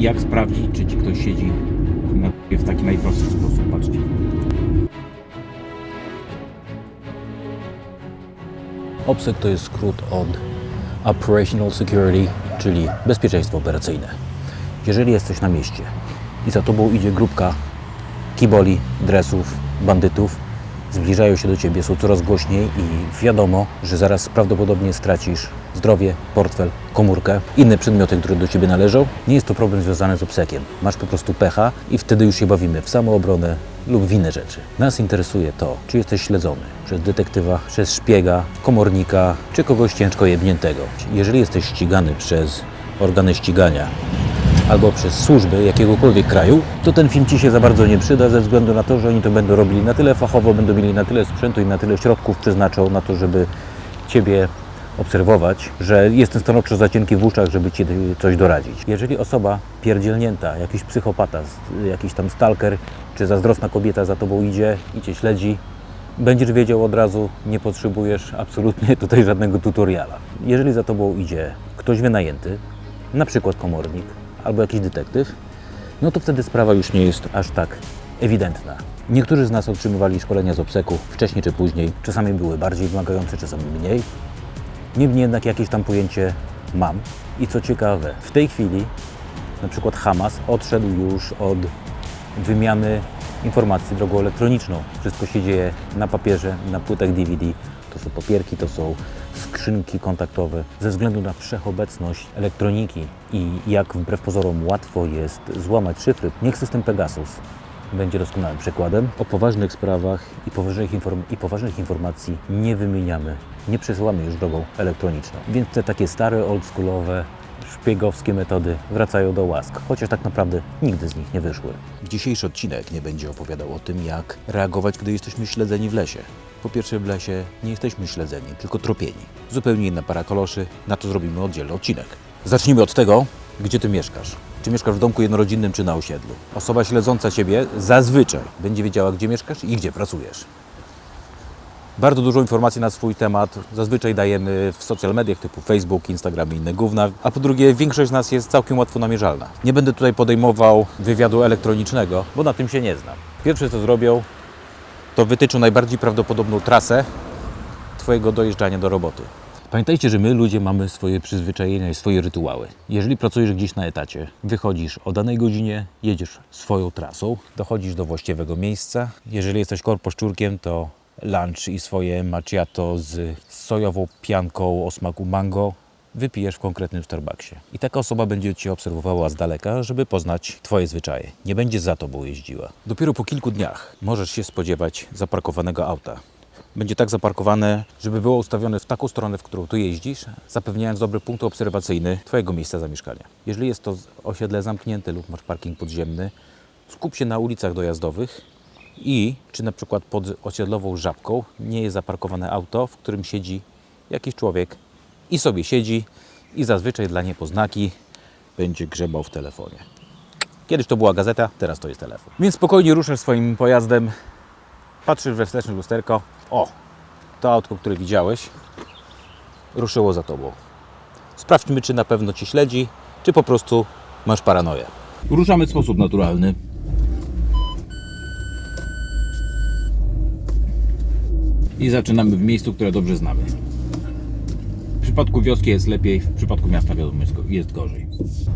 Jak sprawdzić, czy ci ktoś siedzi na w taki najprostszy sposób? Patrzcie. OPSEC to jest skrót od Operational Security, czyli bezpieczeństwo operacyjne. Jeżeli jesteś na mieście i za tobą idzie grupka kiboli, dresów, bandytów, zbliżają się do ciebie, są coraz głośniej i wiadomo, że zaraz prawdopodobnie stracisz zdrowie, portfel, komórkę, inne przedmioty, które do ciebie należą. Nie jest to problem związany z obsekiem. Masz po prostu pecha i wtedy już się bawimy w samoobronę lub w inne rzeczy. Nas interesuje to, czy jesteś śledzony przez detektywa, przez szpiega, komornika, czy kogoś ciężko jebniętego. Jeżeli jesteś ścigany przez organy ścigania albo przez służby jakiegokolwiek kraju, to ten film Ci się za bardzo nie przyda ze względu na to, że oni to będą robili na tyle fachowo, będą mieli na tyle sprzętu i na tyle środków przeznaczą na to, żeby Ciebie obserwować, że jestem stanowczo za cienki w uszach, żeby Ci coś doradzić. Jeżeli osoba pierdzielnięta, jakiś psychopata, jakiś tam stalker, czy zazdrosna kobieta za Tobą idzie i Cię śledzi, będziesz wiedział od razu, nie potrzebujesz absolutnie tutaj żadnego tutoriala. Jeżeli za Tobą idzie ktoś wynajęty, na przykład komornik albo jakiś detektyw, no to wtedy sprawa już nie jest aż tak ewidentna. Niektórzy z nas otrzymywali szkolenia z obseku wcześniej czy później. Czasami były bardziej wymagające, czasami mniej. Niemniej jednak jakieś tam pojęcie mam. I co ciekawe, w tej chwili na przykład Hamas odszedł już od wymiany informacji drogą elektroniczną. Wszystko się dzieje na papierze, na płytach DVD. To są papierki, to są skrzynki kontaktowe. Ze względu na wszechobecność elektroniki i jak wbrew pozorom łatwo jest złamać szyfry, niech system Pegasus będzie doskonałym przykładem. O poważnych sprawach i poważnych, i poważnych informacji nie wymieniamy, nie przesyłamy już drogą elektroniczną. Więc te takie stare, oldschoolowe, szpiegowskie metody wracają do łask, chociaż tak naprawdę nigdy z nich nie wyszły. Dzisiejszy odcinek nie będzie opowiadał o tym, jak reagować, gdy jesteśmy śledzeni w lesie. Po pierwsze, w lesie nie jesteśmy śledzeni, tylko tropieni. Zupełnie inna para koloszy, na to zrobimy oddzielny odcinek. Zacznijmy od tego, gdzie ty mieszkasz. Czy mieszkasz w domku jednorodzinnym, czy na osiedlu? Osoba śledząca ciebie zazwyczaj będzie wiedziała, gdzie mieszkasz i gdzie pracujesz. Bardzo dużo informacji na swój temat zazwyczaj dajemy w social mediach typu Facebook, Instagram i inne gówna, a po drugie większość z nas jest całkiem łatwo namierzalna. Nie będę tutaj podejmował wywiadu elektronicznego, bo na tym się nie znam. Pierwsze co zrobią, to wytyczą najbardziej prawdopodobną trasę Twojego dojeżdżania do roboty. Pamiętajcie, że my ludzie mamy swoje przyzwyczajenia i swoje rytuały. Jeżeli pracujesz gdzieś na etacie, wychodzisz o danej godzinie, jedziesz swoją trasą, dochodzisz do właściwego miejsca. Jeżeli jesteś korposzczurkiem, to lunch i swoje macchiato z sojową pianką o smaku mango wypijesz w konkretnym Starbucksie. I taka osoba będzie Cię obserwowała z daleka, żeby poznać Twoje zwyczaje. Nie będzie za Tobą jeździła. Dopiero po kilku dniach możesz się spodziewać zaparkowanego auta. Będzie tak zaparkowane, żeby było ustawione w taką stronę, w którą tu jeździsz, zapewniając dobry punkt obserwacyjny Twojego miejsca zamieszkania. Jeżeli jest to osiedle zamknięte lub masz parking podziemny, skup się na ulicach dojazdowych i czy na przykład pod osiedlową żabką nie jest zaparkowane auto, w którym siedzi jakiś człowiek i sobie siedzi i zazwyczaj dla niepoznaki będzie grzebał w telefonie. Kiedyś to była gazeta, teraz to jest telefon. Więc spokojnie ruszasz swoim pojazdem, patrzysz we wsteczne lusterko. O, to autko, które widziałeś, ruszyło za tobą. Sprawdźmy, czy na pewno cię śledzi, czy po prostu masz paranoję. Ruszamy w sposób naturalny. I zaczynamy w miejscu, które dobrze znamy. W przypadku wioski jest lepiej, w przypadku miasta wiadomo jest, go- jest gorzej.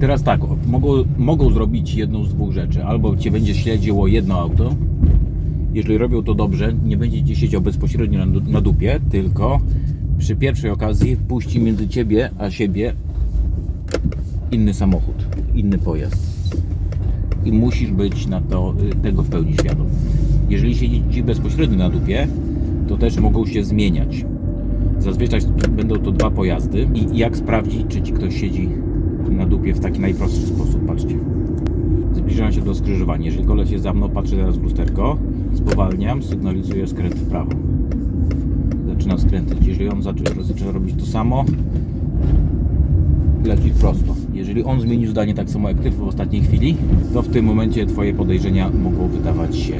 Teraz tak, mogą, mogą zrobić jedną z dwóch rzeczy. Albo Cię będzie śledziło jedno auto, jeżeli robią to dobrze, nie będzie Cię siedział bezpośrednio na, na dupie, tylko przy pierwszej okazji puści między Ciebie a siebie inny samochód, inny pojazd. I musisz być na to, y, tego w pełni świadom. Jeżeli siedzi Ci bezpośrednio na dupie, to też mogą się zmieniać. Zazwyczaj będą to dwa pojazdy i jak sprawdzić, czy Ci ktoś siedzi na dupie w taki najprostszy sposób, patrzcie. Zbliżam się do skrzyżowania. Jeżeli koleś jest za mną, patrzę teraz w lusterko, spowalniam, sygnalizuję skręt w prawo. Zaczynam skręcać. Jeżeli on zaczyna, zaczyna robić to samo, leci prosto. Jeżeli on zmienił zdanie tak samo jak Ty w ostatniej chwili, to w tym momencie Twoje podejrzenia mogą wydawać się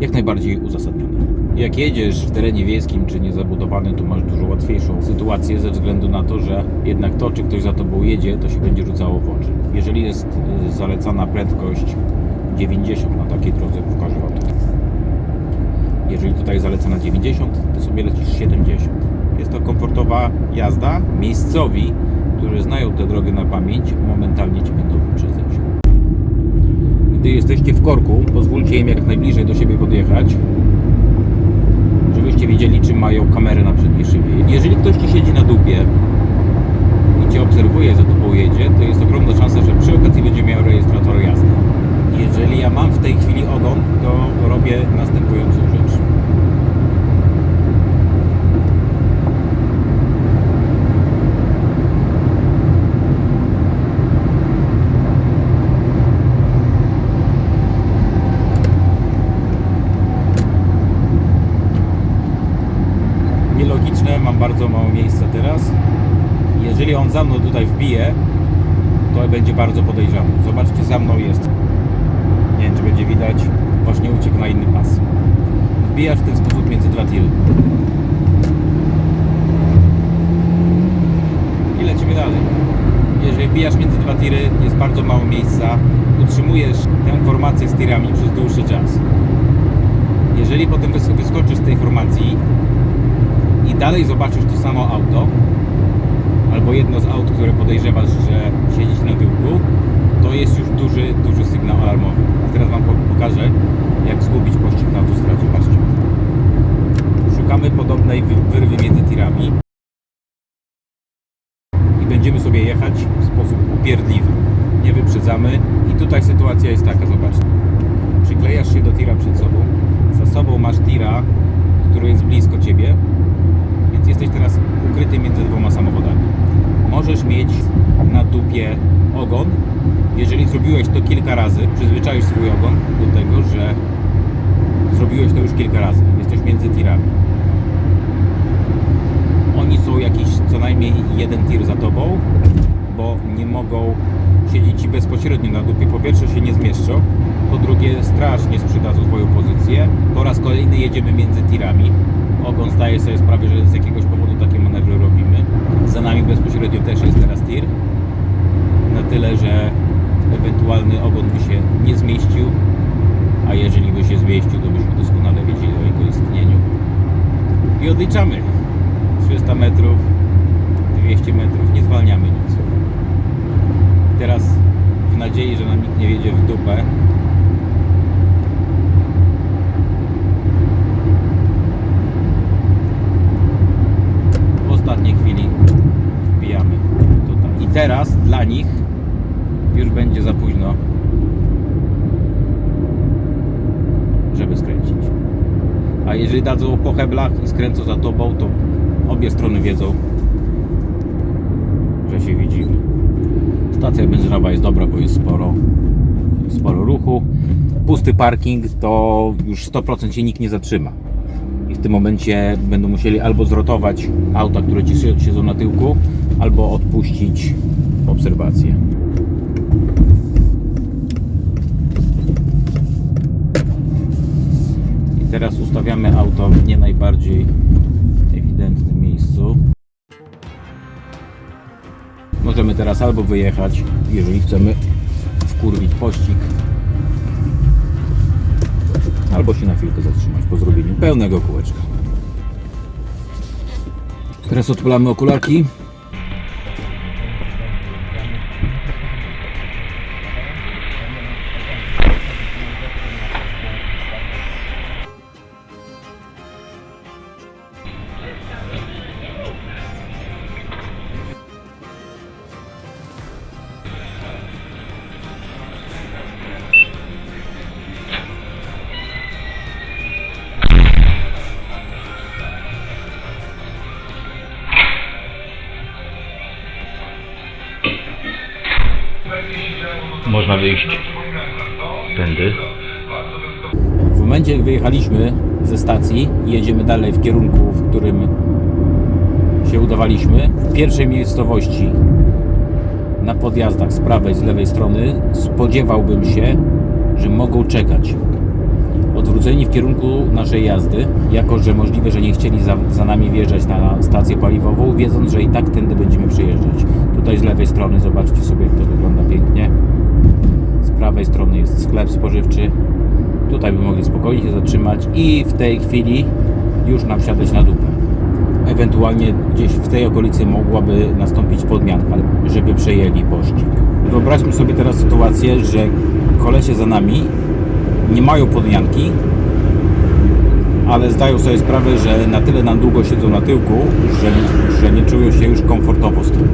jak najbardziej uzasadnione. Jak jedziesz w terenie wiejskim czy niezabudowanym, to masz dużo łatwiejszą sytuację ze względu na to, że jednak to, czy ktoś za Tobą jedzie, to się będzie rzucało w oczy. jeżeli jest y, zalecana prędkość 90 na takiej drodze w Korzywotu. Jeżeli tutaj zalecana 90, to sobie lecisz 70. Jest to komfortowa jazda. Miejscowi, którzy znają tę drogę na pamięć, momentalnie Cię będą wyprzedzać. Gdy jesteście w korku, pozwólcie im jak najbliżej do siebie podjechać, żebyście wiedzieli, czy mają kamerę na przedniej szybie. Jeżeli ktoś Ci siedzi na dupie i Cię obserwuje, za Tobą jedzie, to jest ogromna szansa, że przy okazji będzie miał rejestrator jazdy. Jeżeli ja mam w tej chwili ogon, to robię następującą rzecz. Mam bardzo mało miejsca teraz. Jeżeli on za mną tutaj wbije, to będzie bardzo podejrzany. Zobaczcie, za mną jest. Nie wiem, czy będzie widać. Właśnie uciekł na inny pas. Wbijasz w ten sposób między dwa tiry. I lecimy dalej. Jeżeli wbijasz między dwa tiry, jest bardzo mało miejsca. Utrzymujesz tę formację z tirami przez dłuższy czas. Jeżeli potem wys- wyskoczysz z tej formacji dalej zobaczysz to samo auto, albo jedno z aut, które podejrzewasz, że siedzieć na tyłku, to jest już duży, duży sygnał alarmowy. A teraz Wam po- pokażę, jak zgubić pościg na autostradzie. Patrzcie. Szukamy podobnej wy- wyrwy między tirami i będziemy sobie jechać w sposób upierdliwy. Nie wyprzedzamy i tutaj sytuacja jest taka, zobaczcie. Przyklejasz się do tira przed sobą, za sobą masz tira, który jest blisko Ciebie, więc jesteś teraz ukryty między dwoma samochodami. Możesz mieć na dupie ogon. Jeżeli zrobiłeś to kilka razy, przyzwyczaisz swój ogon do tego, że zrobiłeś to już kilka razy. Jesteś między tirami. Oni są jakiś co najmniej jeden tir za tobą, bo nie mogą siedzieć ci bezpośrednio na dupie. Po pierwsze się nie zmieszczą, po drugie strasznie sprzedadzą swoją pozycję. Po raz kolejny jedziemy między tirami. Ogon zdaje sobie sprawę, że z jakiegoś powodu takie manewry robimy. Za nami bezpośrednio też jest teraz tir. Na tyle, że ewentualny ogon by się nie zmieścił, a jeżeli by się zmieścił, to byśmy doskonale wiedzieli o jego istnieniu. I odliczamy. 300 metrów, 200 metrów, nie zwalniamy nic. I teraz w nadziei, że nam nikt nie wiedzie w dupę, w ostatniej chwili wbijamy tutaj. I teraz dla nich już będzie za późno, żeby skręcić. A jeżeli dadzą po heblach i skręcą za tobą, to obie strony wiedzą, że się widzimy. Stacja benzynowa jest dobra, bo jest sporo, sporo ruchu. Pusty parking to już 100% się nikt nie zatrzyma. Tym momencie będą musieli albo zrotować auta, które ci si- siedzą na tyłku, albo odpuścić obserwację. I teraz ustawiamy auto w nie najbardziej ewidentnym miejscu. Możemy teraz albo wyjechać, jeżeli chcemy wkurwić pościg, albo się na chwilkę zatrzymać po zrobieniu pełnego kółeczka. Teraz odpalamy okularki. Można wyjść tędy. W momencie, jak wyjechaliśmy ze stacji jedziemy dalej w kierunku, w którym się udawaliśmy, w pierwszej miejscowości na podjazdach z prawej, z lewej strony spodziewałbym się, że mogą czekać. odwróceni w kierunku naszej jazdy, jako że możliwe, że nie chcieli za, za nami wjeżdżać na stację paliwową, wiedząc, że i tak tędy będziemy przejeżdżać. Tutaj z lewej strony zobaczcie sobie, jak to wygląda pięknie. Z prawej strony jest sklep spożywczy. Tutaj by mogli spokojnie się zatrzymać i w tej chwili już nam wsiadać na dupę. Ewentualnie gdzieś w tej okolicy mogłaby nastąpić podmianka, żeby przejęli pościg. Wyobraźmy sobie teraz sytuację, że kolesie za nami nie mają podmianki, ale zdają sobie sprawę, że na tyle nam długo siedzą na tyłku, że, że nie czują się już komfortowo z tym.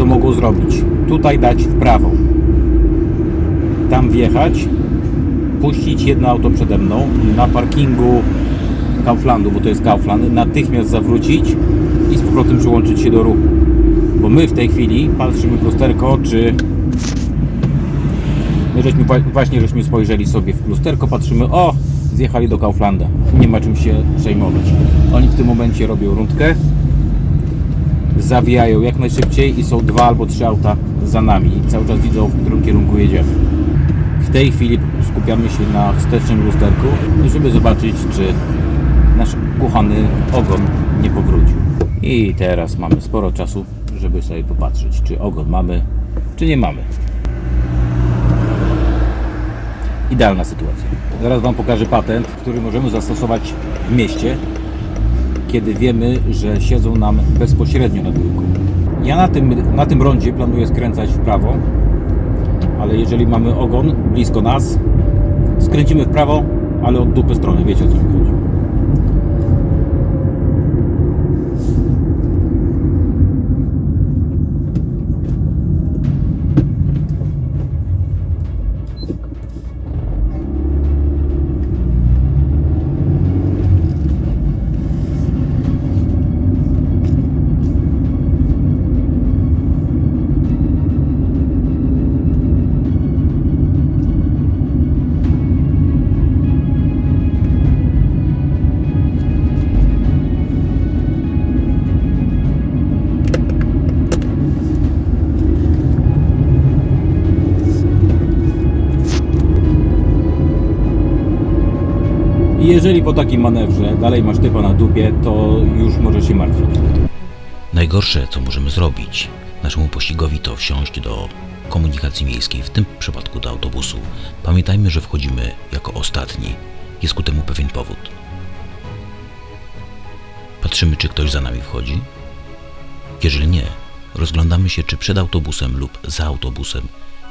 Co mogą zrobić? Tutaj dać w prawo. Tam wjechać, puścić jedno auto przede mną na parkingu Kauflandu, bo to jest Kaufland, natychmiast zawrócić i z powrotem przyłączyć się do ruchu. Bo my w tej chwili patrzymy w lusterko, czy my żeśmy właśnie żeśmy spojrzeli sobie w lusterko, patrzymy, o, zjechali do Kauflanda. Nie ma czym się przejmować. Oni w tym momencie robią rundkę, zawijają jak najszybciej i są dwa albo trzy auta za nami i cały czas widzą, w którym kierunku jedziemy. W tej chwili skupiamy się na wstecznym lusterku, żeby zobaczyć, czy nasz kochany ogon nie powrócił. I teraz mamy sporo czasu, żeby sobie popatrzeć, czy ogon mamy, czy nie mamy. Idealna sytuacja. Zaraz Wam pokażę patent, który możemy zastosować w mieście, kiedy wiemy, że siedzą nam bezpośrednio na tyłku. Ja na tym, na tym rondzie planuję skręcać w prawo, ale jeżeli mamy ogon blisko nas, skręcimy w prawo, ale od dupy strony, wiecie o co chodzi. Jeżeli po takim manewrze dalej masz typa na dupie, to już może się martwić. Najgorsze, co możemy zrobić naszemu pościgowi, to wsiąść do komunikacji miejskiej, w tym przypadku do autobusu. Pamiętajmy, że wchodzimy jako ostatni. Jest ku temu pewien powód. Patrzymy, czy ktoś za nami wchodzi. Jeżeli nie, rozglądamy się, czy przed autobusem lub za autobusem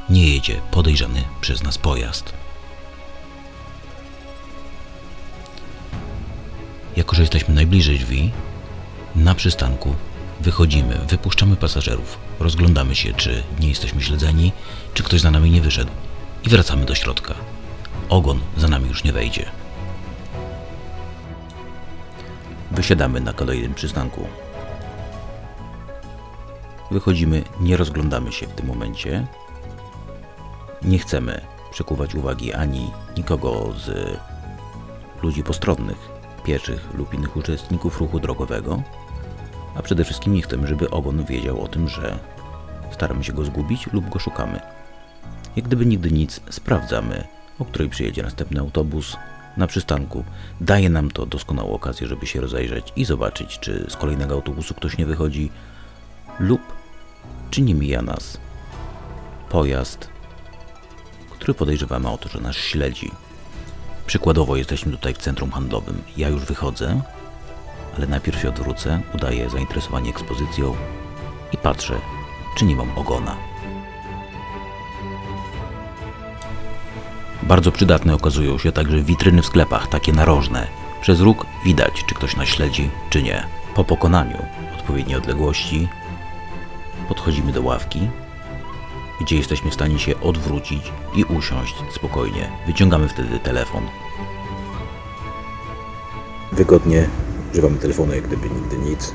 nie jedzie podejrzany przez nas pojazd. Jako, że jesteśmy najbliżej drzwi, na przystanku wychodzimy, wypuszczamy pasażerów, rozglądamy się, czy nie jesteśmy śledzeni, czy ktoś za nami nie wyszedł i wracamy do środka. Ogon za nami już nie wejdzie. Wysiadamy na kolejnym przystanku. Wychodzimy, nie rozglądamy się w tym momencie. Nie chcemy przykuwać uwagi ani nikogo z ludzi postronnych, pieszych lub innych uczestników ruchu drogowego, a przede wszystkim nie chcemy, żeby ogon wiedział o tym, że staramy się go zgubić lub go szukamy. Jak gdyby nigdy nic, sprawdzamy, o której przyjedzie następny autobus na przystanku. Daje nam to doskonałą okazję, żeby się rozejrzeć i zobaczyć, czy z kolejnego autobusu ktoś nie wychodzi lub czy nie mija nas pojazd, który podejrzewamy o to, że nas śledzi. Przykładowo jesteśmy tutaj w centrum handlowym. Ja już wychodzę, ale najpierw się odwrócę, udaję zainteresowanie ekspozycją i patrzę, czy nie mam ogona. Bardzo przydatne okazują się także witryny w sklepach, takie narożne. Przez róg widać, czy ktoś nas śledzi, czy nie. Po pokonaniu odpowiedniej odległości podchodzimy do ławki, gdzie jesteśmy w stanie się odwrócić i usiąść spokojnie. Wyciągamy wtedy telefon. Wygodnie używamy telefonu jak gdyby nigdy nic.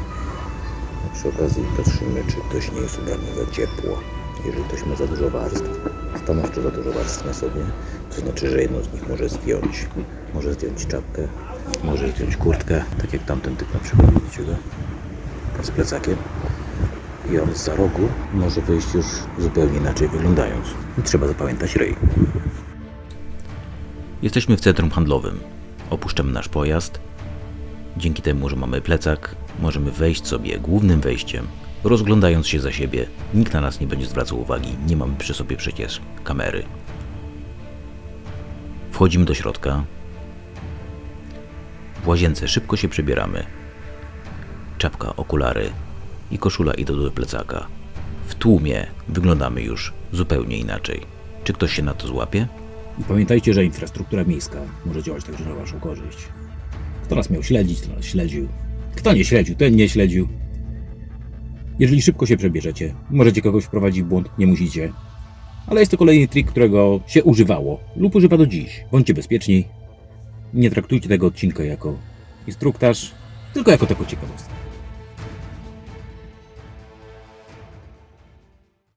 Przy okazji patrzymy, czy ktoś nie jest ubrany za ciepło. Jeżeli ktoś ma za dużo warstw, stanowczo za dużo warstw na sobie, to znaczy, że jedno z nich może zdjąć. Może zdjąć czapkę, może zdjąć kurtkę, tak jak tamten typ na przykład, widzicie go? Z plecakiem i on za rogu może wyjść już zupełnie inaczej wyglądając. Trzeba zapamiętać ryj. Jesteśmy w centrum handlowym. Opuszczamy nasz pojazd. Dzięki temu, że mamy plecak, możemy wejść sobie głównym wejściem, rozglądając się za siebie. Nikt na nas nie będzie zwracał uwagi, nie mamy przy sobie przecież kamery. Wchodzimy do środka. W łazience szybko się przebieramy. Czapka, okulary i koszula idą do plecaka. W tłumie wyglądamy już zupełnie inaczej. Czy ktoś się na to złapie? Pamiętajcie, że infrastruktura miejska może działać także na Waszą korzyść. Kto nas miał śledzić, kto nas śledził. Kto nie śledził, ten nie śledził. Jeżeli szybko się przebierzecie, możecie kogoś wprowadzić w błąd, nie musicie. Ale jest to kolejny trik, którego się używało lub używa do dziś. Bądźcie bezpieczni. Nie traktujcie tego odcinka jako instruktaż, tylko jako taką ciekawostkę.